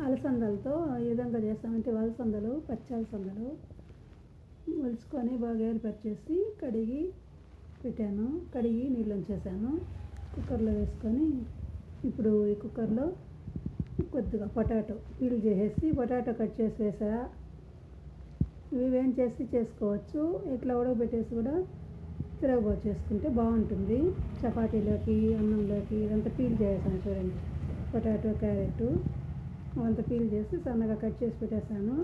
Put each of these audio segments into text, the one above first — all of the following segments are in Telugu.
అలసందలతో ఏ విధంగా చేస్తామంటే అలసందలు పచ్చి అలసందలు ఒలుచుకొని బాగా ఏర్పరిచేసి కడిగి పెట్టాను. కడిగి నీళ్ళు ఉంచేసాను కుక్కర్లో వేసుకొని ఇప్పుడు ఈ కుక్కర్లో కొద్దిగా పొటాటో పీల్ చేసేసి పొటాటో కట్ చేసి వేసా. ఇవి చేసి చేసుకోవచ్చు. ఇట్లా ఉడకబెట్టేసి కూడా తిరగబో చేసుకుంటే బాగుంటుంది. చపాతీలోకి అన్నంలోకి ఇదంతా పీల్ చేసాను చూడండి. పొటాటో క్యారెట్ అంత పీల్ చేసి సన్నగా కట్ చేసి పెట్టేశాను.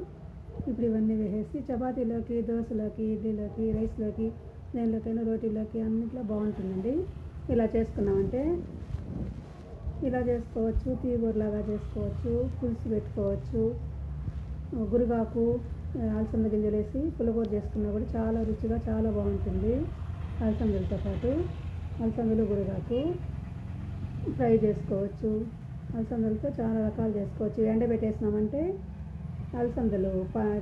ఇప్పుడు ఇవన్నీ వేసేసి చపాతీలోకి దోశలోకి ఇడ్లీలోకి రైస్లోకి దేనిలోకైనా రోటీలోకి అన్నిట్లో బాగుంటుందండి. ఇలా చేసుకున్నామంటే ఇలా చేసుకోవచ్చు తీగూరలాగా చేసుకోవచ్చు పులుసు పెట్టుకోవచ్చు గురిగాకు అలసంద గింజలు వేసి పులగూర చేసుకున్నా కూడా చాలా రుచిగా చాలా బాగుంటుంది. అలసందలతో పాటు అలసందలు గురిగాకు ఫ్రై చేసుకోవచ్చు. అలసందలతో చాలా రకాలు చేసుకోవచ్చు. ఎండబెట్టేసినామంటే అలసందలు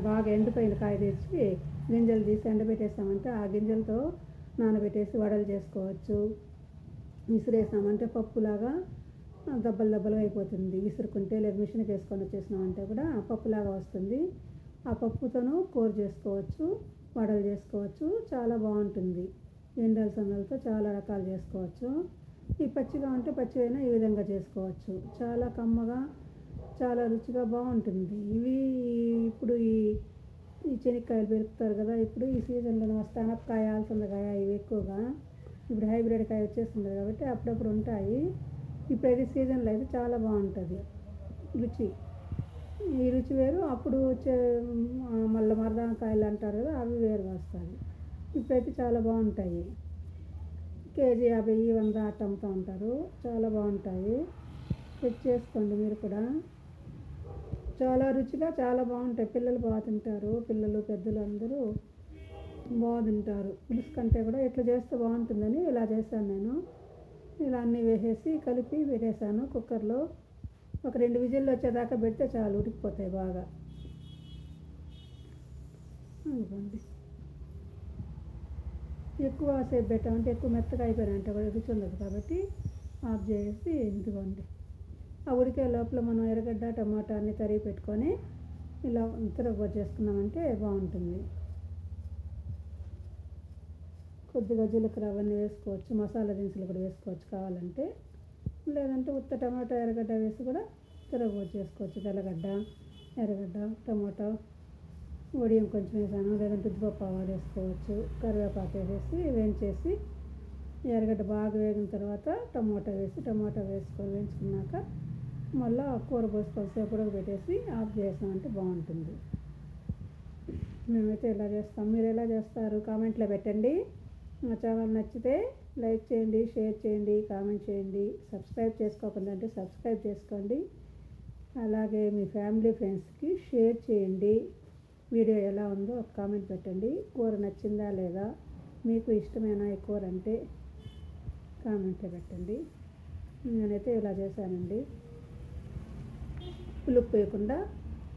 బాగా ఎండిపోయిన కాయ తెచ్చి గింజలు తీసి ఎండబెట్టేసామంటే ఆ గింజలతో నానబెట్టేసి వడలు చేసుకోవచ్చు. విసిరేసామంటే పప్పులాగా దబ్బలు దెబ్బలు అయిపోతుంది. విసురుకుంటే లేదా మిషన్కి వేసుకొని వచ్చేసినామంటే కూడా పప్పులాగా వస్తుంది. ఆ పప్పుతోనూ కూర చేసుకోవచ్చు వడలు చేసుకోవచ్చు. చాలా బాగుంటుంది. ఎండు అలసందలతో చాలా రకాలు చేసుకోవచ్చు. ఈ పచ్చిగా ఉంటే పచ్చివైనా ఈ విధంగా చేసుకోవచ్చు. చాలా కమ్మగా చాలా రుచిగా బాగుంటుంది. ఇవి ఇప్పుడు ఈ ఈ చెనిక్కాయలు పెరుకుతారు కదా ఇప్పుడు ఈ సీజన్లో వస్తే అనపకాయ అలసందకాయ ఇవి ఎక్కువగా ఇప్పుడు హైబ్రిడ్ కాయ వచ్చేస్తుంది కాబట్టి అప్పుడప్పుడు ఉంటాయి. ఇప్పుడు అయితే సీజన్లో అయితే చాలా బాగుంటుంది. రుచి. ఈ రుచి వేరు అప్పుడు వచ్చే మళ్ళీ మరదానకాయలు అంటారు కదా అవి వేరుగా వస్తాయి ఇప్పుడైతే చాలా బాగుంటాయి. కేజీ యాభై వంద అట్ట అమ్ముతూ ఉంటారు. చాలా బాగుంటాయి. చెక్ చేసుకోండి మీరు కూడా. చాలా రుచిగా చాలా బాగుంటాయి. పిల్లలు బాగా తింటారు. పిల్లలు పెద్దలు అందరూ బాగా తింటారు. పులుసు కంటే కూడా ఇట్లా చేస్తే బాగుంటుందని ఇలా చేశాను నేను. ఇలా అన్నీ వేసేసి కలిపి పెట్టేశాను కుక్కర్లో. ఒక రెండు విజిల్లు వచ్చేదాకా పెడితే చాలు ఉడికిపోతాయి బాగా. అనుకోండి ఎక్కువ సేపు పెట్టామంటే ఎక్కువ మెత్తగా అయిపోయినాయంటే కూడా రుచి ఉండదు కాబట్టి ఆఫ్ చేసి ఇదిగోండి. ఆ ఉడికే లోపల మనం ఎర్రగడ్డ టమాటా అన్ని తరిగి పెట్టుకొని ఇలా తిరగబో చేసుకున్నామంటే బాగుంటుంది. కొద్దిగా జీలకర్ర అవన్నీ వేసుకోవచ్చు మసాలా దినుసులు కూడా వేసుకోవచ్చు కావాలంటే. లేదంటే ఉత్త టమాటా ఎర్రగడ్డ వేసి కూడా తిరగబోతు చేసుకోవచ్చు. తెల్లగడ్డ ఎర్రగడ్డ టమాటా. వడియం కొంచెం వేసాను. లేదంటే ఉద్దిపప్పు ఆవాలు వేసుకోవచ్చు. కరివేపాకు వేసేసి వేయించేసి ఎర్రగడ్డ బాగా వేగిన తర్వాత టమాటా వేసి టమాటా వేసుకొని వేయించుకున్నాక మళ్ళీ కూర పోసుకొని సేపు పెట్టేసి ఆఫ్ చేసామంటే బాగుంటుంది. మేమైతే ఇలా చేస్తాం. మీరు ఎలా చేస్తారు? కామెంట్లో పెట్టండి. మా ఛానల్ నచ్చితే లైక్ చేయండి షేర్ చేయండి కామెంట్ చేయండి. సబ్స్క్రైబ్ చేసుకోకుండా అంటే సబ్స్క్రైబ్ చేసుకోండి. అలాగే మీ ఫ్యామిలీ ఫ్రెండ్స్కి షేర్ చేయండి. వీడియో ఎలా ఉందో ఒక కామెంట్ పెట్టండి. కూర నచ్చిందా లేదా? మీకు ఇష్టమైన ఈ కూర అంటే కామెంట్లో పెట్టండి. నేనైతే ఇలా చేశానండి. పులుపు వేయకుండా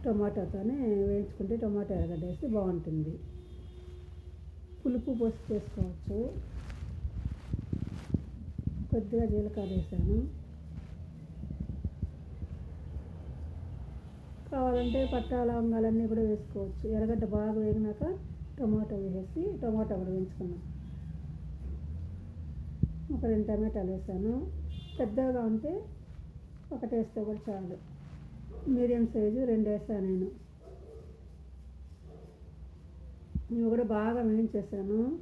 టొమాటోతోనే వేయించుకుంటే టమాటో ఎర్రగడ్డ వేసి బాగుంటుంది. పులుపు పోసి చేసుకోవచ్చు. కొద్దిగా జీలకర్ర వేసాను. కావాలంటే పట్టా లవంగాలన్నీ కూడా వేసుకోవచ్చు. ఎర్రగడ్డ బాగా వేగినాక టమాటో వేసి టమాటా కూడా వేయించుకున్నాం. ఒక రెండు టమాటాలు వేసాను. పెద్దగా ఉంటే ఒకటి వేస్తే కూడా చాలు. మీడియం సైజు రెండు వేసాను నేను. ఇవి కూడా బాగా వేయించేసాను.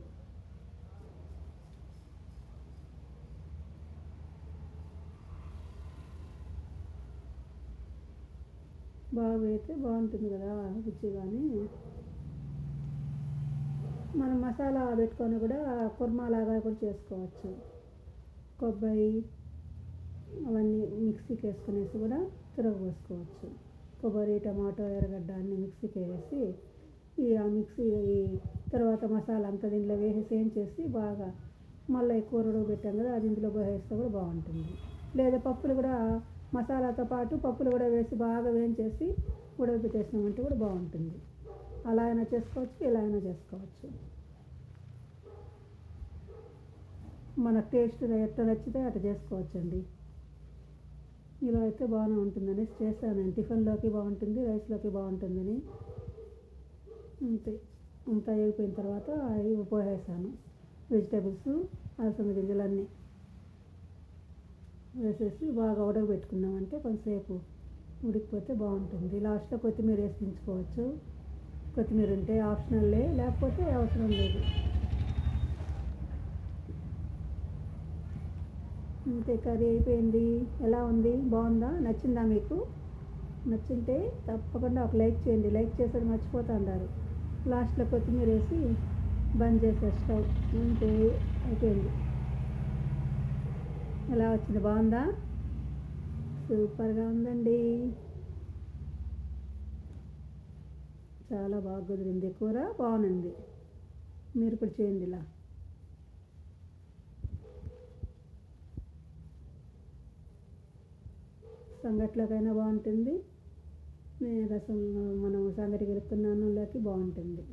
బాగా వేస్తే బాగుంటుంది కదా రుచి కానీ మనం మసాలా పెట్టుకొని కూడా కుర్మా లాగా కూడా చేసుకోవచ్చు. కొబ్బరి అవన్నీ మిక్సీకి వేసుకునేసి కూడా తిరగబోసుకోవచ్చు. కొబ్బరి టమాటో ఎర్రగడ్డ అన్నీ మిక్సీకి వేసి ఈ ఆ మిక్సీ ఈ తర్వాత మసాలా అంతా దీంట్లో వేసేసి ఏం చేసి బాగా మళ్ళీ కూర పెట్టాం కదా అది ఇందులో వేస్తే కూడా బాగుంటుంది. లేదా పప్పులు కూడా మసాలాతో పాటు పప్పులు కూడా వేసి బాగా వేయించేసి ఉడకబెట్టేసినామంటే కూడా బాగుంటుంది. అలా అయినా చేసుకోవచ్చు ఇలా అయినా చేసుకోవచ్చు. మన టేస్ట్ ఎట్లా నచ్చితే అట్లా చేసుకోవచ్చండి. ఇలా అయితే బాగానే ఉంటుందని చేశాను నేను టిఫిన్లోకి బాగుంటుంది రైస్లోకి బాగుంటుందని. అంతే. అంతా అయిపోయిన తర్వాత అవి పోసేసాను. వెజిటేబుల్స్ అలసంద గింజలన్నీ. వేసేసి బాగా ఉడకబెట్టుకున్నామంటే కొంతసేపు ఉడికిపోతే బాగుంటుంది. లాస్ట్లో కొత్తిమీర వేసి దించుకోవచ్చు. కొత్తిమీర ఉంటే ఆప్షనల్లే లేకపోతే అవసరం లేదు. అంతే కర్రీ అయిపోయింది. ఎలా ఉంది? బాగుందా? నచ్చిందా మీకు? నచ్చింటే తప్పకుండా ఒక లైక్ చేయండి. లైక్ చేసేది మర్చిపోతుండారు. లాస్ట్లో కొత్తిమీర వేసి బంద్ చేసే స్టవ్ అంతే అయిపోయింది. ఎలా వచ్చింది? బాగుందా? సూపర్గా ఉందండి. చాలా బాగా కుదిరింది కూర. బాగుంది. మీరు కూడా చేయండి ఇలా. సంగట్లోకైనా బాగుంటుంది. రసం మనం సంగటి కలుపుకున్న అన్నంలోకి బాగుంటుంది.